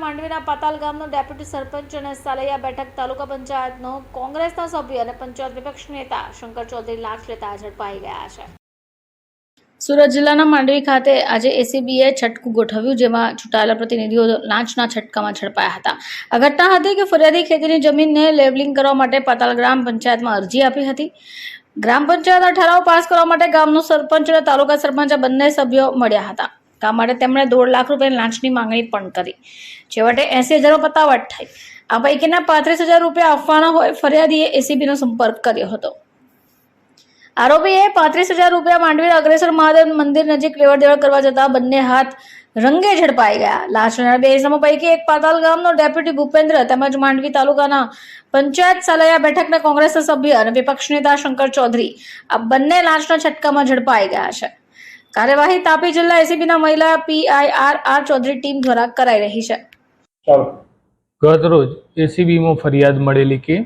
માંડવીના પાતાલ ગામનો ડેપ્યુટી સરપંચ અને સાલૈયા બેઠક તાલુકા પંચાયતનો કોંગ્રેસના સભ્ય અને પંચાયત વિપક્ષ નેતા શંકર ચૌધરી લાખ લેતા ઝડપાઈ ગયા છે. સુરત જિલ્લાના માંડવી ખાતે આજે એસીબીએ છટકું ગોઠવ્યું, જેમાં ચૂંટાયેલા પ્રતિનિધિઓ લાંચના છટકામાં ઝડપાયા હતા. આ ઘટના હતી કે ફરિયાદી ખેતીની જમીનને લેબલિંગ કરવા માટે પાતાલ ગ્રામ પંચાયતમાં અરજી આપી હતી. ગ્રામ પંચાયતના ઠરાવ પાસ કરવા માટે ગામનો સરપંચ અને તાલુકા સરપંચ બંને સભ્યો મળ્યા હતા. કામ માટે તેમણે દોઢ લાખ રૂપિયાની લાંચની માંગણી પણ કરી. છેવટે એસી હજારનો પતાવટ થઈ. આ પૈકીના પાંત્રીસ હજાર રૂપિયા આપવાના હોય, ફરિયાદીએ એસીબીનો સંપર્ક કર્યો હતો. આરોપીએ પાંત્રીસ હજાર રૂપિયા માંડવીના અગ્રેસર મહાદેવ મંદિર નજીક લેવડ દેવડ કરવા જતા બંને હાથ રંગે ઝડપાઈ ગયા. લાશ લેનાર બે ઇસમો પૈકી એક પાતાલ ગામનો ડેપ્યુટી ભૂપેન્દ્ર તેમજ માંડવી તાલુકાના પંચાયત સલૈયા બેઠકના કોંગ્રેસના સભ્ય અને વિપક્ષ નેતા શંકર ચૌધરી આ બંને લાંચના છટકામાં ઝડપાઈ ગયા છે. કાર્યવાહી તાપી જિલ્લા એસીબીના મહિલા પીઆઈઆર આર ચૌધરી ટીમ દ્વારા કરાઈ રહી છે. ચાલો. ગત રોજ એસીબીમાં ફરિયાદ મળેલી કે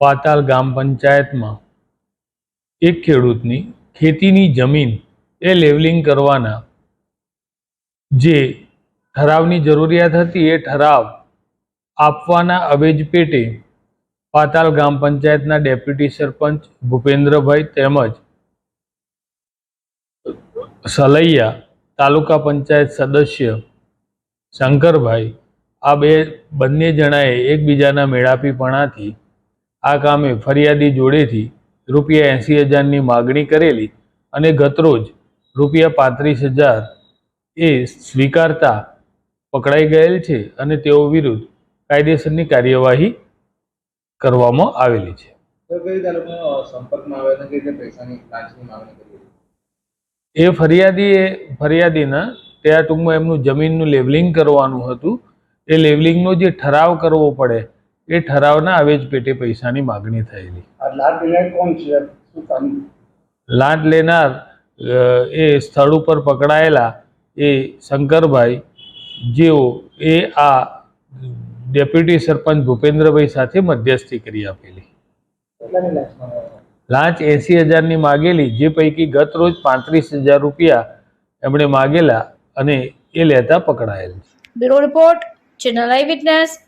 પાતાલ ગામ પંચાયતમાં એક ખેડૂતની ખેતીની જમીન એ લેવલિંગ કરવાના જે ઠરાવની જરૂરિયાત હતી એ ઠરાવ આપવાના અવેજ પેટે પાતાલ ગામ પંચાયતના ડેપ્યુટી સરપંચ ભૂપેન્દ્રભાઈ તેમજ સલૈયા તાલુકા પંચાયત સદસ્ય શંકરભાઈ, આ બે બંને જણાએ એકબીજાના મેળાપીપણાથી આ કામે ફરિયાદી જોડેથી રૂપિયા એંસી હજારની માગણી કરેલી અને ગતરોજ રૂપિયા પાંત્રીસ હજાર એ સ્વીકારતા પકડાઈ ગયેલ છે અને તેઓ વિરુદ્ધ કાયદેસરની કાર્યવાહી કરવામાં આવેલી છે સંપર્કમાં આવ્યા પૈસાની માંગણી કરી? એ ફરિયાદીએ ફરિયાદીના ત્યાં ટૂંકમાં એમનું જમીનનું લેવલિંગ કરવાનું હતું એ લેવલિંગનો જે ઠરાવ કરવો પડે એ ઠરાવના આવેજ પેટે પૈસાની માગણી થયેલી. લાંચ લેનાર એ સ્થળ ઉપર પકડાયેલા એ શંકરભાઈ જેઓ એ આ ડેપ્યુટી સરપંચ ભૂપેન્દ્રભાઈ સાથે મધ્યસ્થી કરી આપેલી. લાંચ એંસી હજારની માગેલી, જે પૈકી ગત રોજ પાંત્રીસ હજાર રૂપિયા એમણે માગેલા અને એ લેતા પકડાયેલ છે. Bureau report, channel eye witness